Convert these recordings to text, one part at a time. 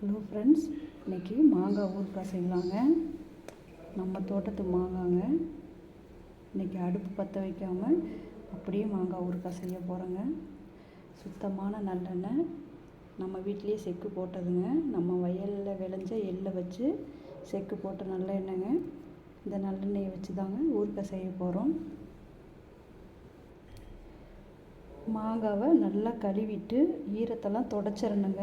Hello friends இன்றைக்கி மாங்காய் ஊறுகாய் செய்யலாங்க. நம்ம தோட்டத்து மாங்காங்க. இன்றைக்கி அடுப்பு பற்ற வைக்காமல் அப்படியே மாங்காய் ஊறுகாய் செய்ய போகிறோங்க சுத்தமான நல்லெண்ணெய். நம்ம வீட்லேயே செக்கு போட்டதுங்க. நம்ம வயலில் விளைஞ்ச எள்ளை வச்சு செக்கு போட்ட நல்லெண்ணெய்ங்க இந்த நல்லெண்ணெயை வச்சு தாங்க ஊறுகாய் செய்ய போகிறோம் மாங்காவை நல்லா கழுவிட்டு ஈரத்தெல்லாம் தொடச்சிடணுங்க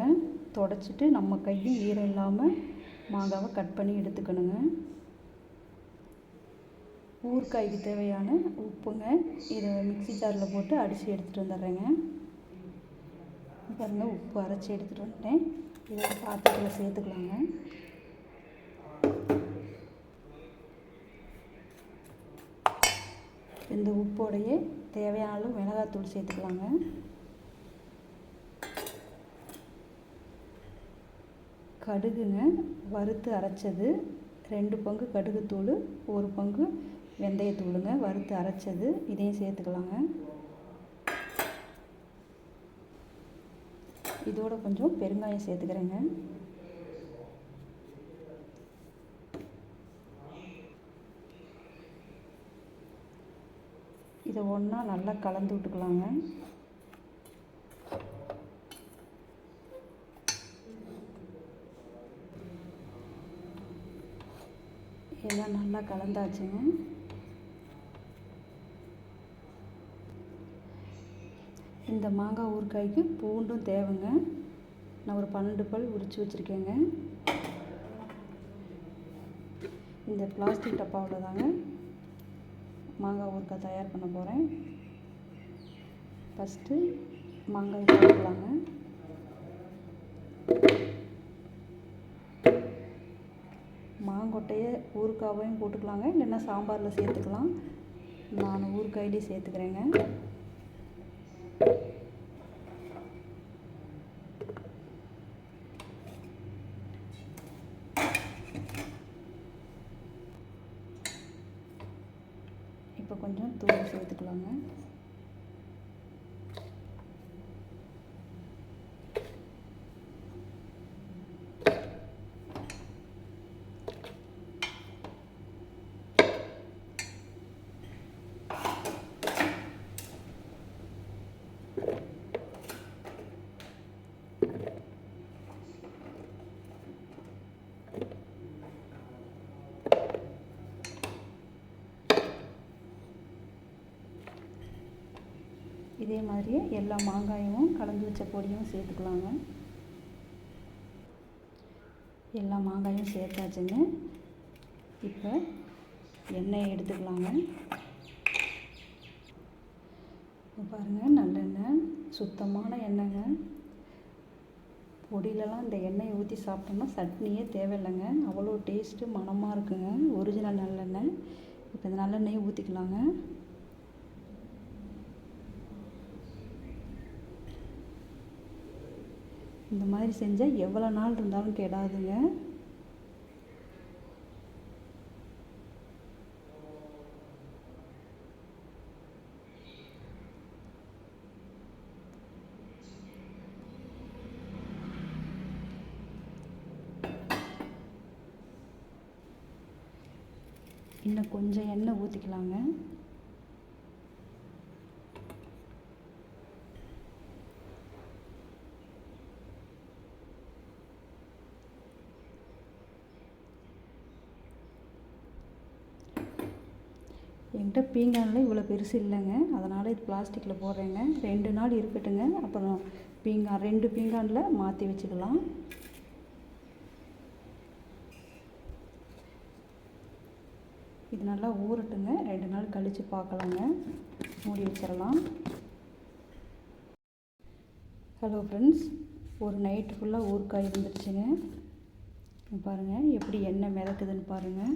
தொடச்சிட்டு நம்ம கையும் ஈரம் இல்லாமல் மாங்காவை கட் பண்ணி எடுத்துக்கணுங்க. ஊறுகாய்க்கு தேவையான உப்புங்க இதை மிக்ஸி ஜாரில் போட்டு அடித்து எடுத்துகிட்டு வந்துடுறேங்க. பாருங்கள் உப்பு அரைச்சி எடுத்துகிட்டு வந்துட்டேன். இதை பாத்திரத்தில் சேர்த்துக்கலாங்க. இந்த உப்போடையே தேவையான அளவு மிளகாத்தூள் சேர்த்துக்கலாங்க. கடுகுங்க வறுத்து அரைச்சது. ரெண்டு பங்கு கடுகுத்தூள் ஒரு பங்கு வெந்தயத்தூளுங்க வறுத்து அரைச்சது. இதையும் சேர்த்துக்கலாங்க. இதோட கொஞ்சம் பெருங்காயம் சேர்த்துக்கிறேங்க. இதை ஒன்றா நல்லா கலந்து விட்டுக்கலாங்க. எல்லாம் நல்லா கலந்தாச்சுங்க. இந்த மாங்காய் ஊறுகாய்க்கு பூண்டும் தேவைங்க. நான் ஒரு பன்னெண்டு பல் உரித்து வச்சுருக்கேங்க. இந்த பிளாஸ்டிக் டப்பாவில் தாங்க மாங்காய் ஊறுக்காய் தயார் பண்ண போகிறேன் ஃபஸ்ட்டு மாங்காய் போட்டுக்கலாங்க மாங்கொட்டையை ஊறுகாவையும் போட்டுக்கலாங்க. இல்லைன்னா சாம்பாரில் சேர்த்துக்கலாம். நான் ஊறுகாயிலே சேர்த்துக்கிறேங்க. இப்போ கொஞ்சம் தூள் சேர்த்துக்கலாங்க. இதே மாதிரியே எல்லா மாங்காயும் கலந்து வச்ச பொடியும் சேர்த்துக்கலாங்க. எல்லா மாங்காயும் சேர்த்தாச்சுங்க. இப்போ எண்ணெயை எடுத்துக்கலாங்க. பாருங்கள் நல்லெண்ணெய் சுத்தமான எண்ணெய்ங்க. பொடியிலலாம் இந்த எண்ணெயை ஊற்றி சாப்பிட்டோம்னா சட்னியே தேவையில்லைங்க. அவ்வளோ டேஸ்ட்டு மணமாக இருக்குங்க. ஒரிஜினல் நல்லெண்ணெய். இப்போ இந்த நல்லெண்ணெயை ஊற்றிக்கலாங்க இந்த மாதிரி செஞ்சால் எவ்வளோ நாள் இருந்தாலும் கெடாதுங்க. இன்னும் கொஞ்சம் எண்ணெய் ஊற்றிக்கலாங்க என்கிட்ட பீங்கானில் இவ்வளோ பெருசு இல்லைங்க. அதனால் இது பிளாஸ்டிக்கில் போடுறேங்க. ரெண்டு நாள் இருக்கட்டுங்க. அப்புறம் பீங்கான் ரெண்டு பீங்கானில் மாற்றி வச்சுக்கலாம். இது நல்லா ஊறட்டுங்க. ரெண்டு நாள் கழித்து பார்க்கலாங்க. மூடி வச்சிடலாம். ஹலோ ஃப்ரெண்ட்ஸ் ஒரு நைட்டு ஃபுல்லாக ஊறுகாய் இருந்துருச்சுங்க. பாருங்கள் எப்படி எண்ணெய் மிதக்குதுன்னு பாருங்கள்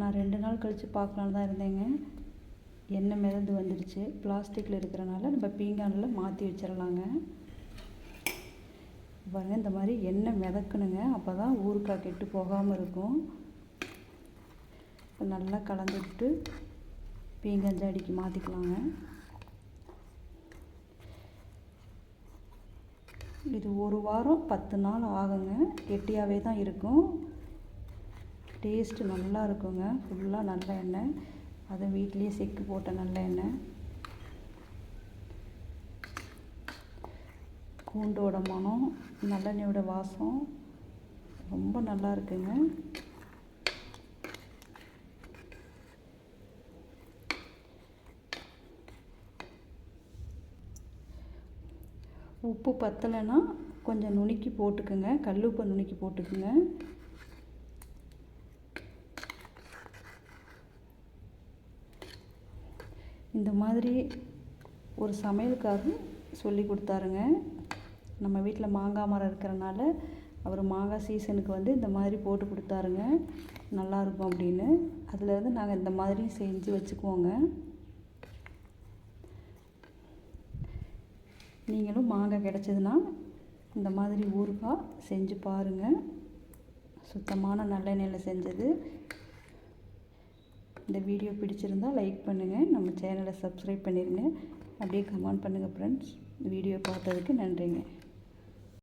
நான் ரெண்டு நாள் கழித்து பார்க்கலான்னு தான் இருந்தேங்க. எண்ணெய் மிதந்து வந்துடுச்சு பிளாஸ்டிக்கில் இருக்கிறனால நம்ம பீங்கானில் மாற்றி வச்சிடலாங்க பாருங்கள் இந்த மாதிரி எண்ணெய் மிதக்கணுங்க. அப்போ தான் ஊறுக்காய் கெட்டு போகாமல் இருக்கும். நல்லா கலந்து விட்டு பீங்கஞ்சாடிக்கு மாற்றிக்கலாங்க இது ஒரு வாரம் பத்து நாள் ஆகுங்க. கெட்டியாகவே தான் இருக்கும். டேஸ்ட்டு நல்லா இருக்குங்க. ஃபுல்லாக நல்ல எண்ணெய் அது வீட்லேயே செக்கு போட்ட நல்ல எண்ணெய் பூண்டோட மனம் நல்லெண்ணெயோட வாசம் ரொம்ப நல்லா இருக்குங்க. உப்பு பத்தலைன்னா கொஞ்சம் நுணுக்கி போட்டுக்குங்க. கல் உப்பை நுணுக்கி போட்டுக்குங்க. இந்த மாதிரி ஒரு சமையலுக்காக சொல்லி கொடுத்தாருங்க. நம்ம வீட்டில் மாங்காய் மரம் இருக்கிறனால அவர் மாங்காய் சீசனுக்கு வந்து இந்த மாதிரி போட்டு கொடுத்தாருங்க. நல்லாயிருக்கும் அப்படின்னு. அதுலேருந்து நாங்கள் இந்த மாதிரி செஞ்சு வச்சுக்குவோங்க. நீங்களும் மாங்காய் கிடச்சதுன்னா இந்த மாதிரி ஊறுகாய் செஞ்சு பாருங்கள் சுத்தமான நல்லெண்ணெயில் செஞ்சது. இந்த வீடியோ பிடிச்சிருந்தா லைக் பண்ணுங்கள் நம்ம சேனலை சப்ஸ்கிரைப் பண்ணிடுங்க அப்படியே கமெண்ட் பண்ணுங்கள் ஃப்ரெண்ட்ஸ் வீடியோ பார்த்ததுக்கு நன்றிங்க.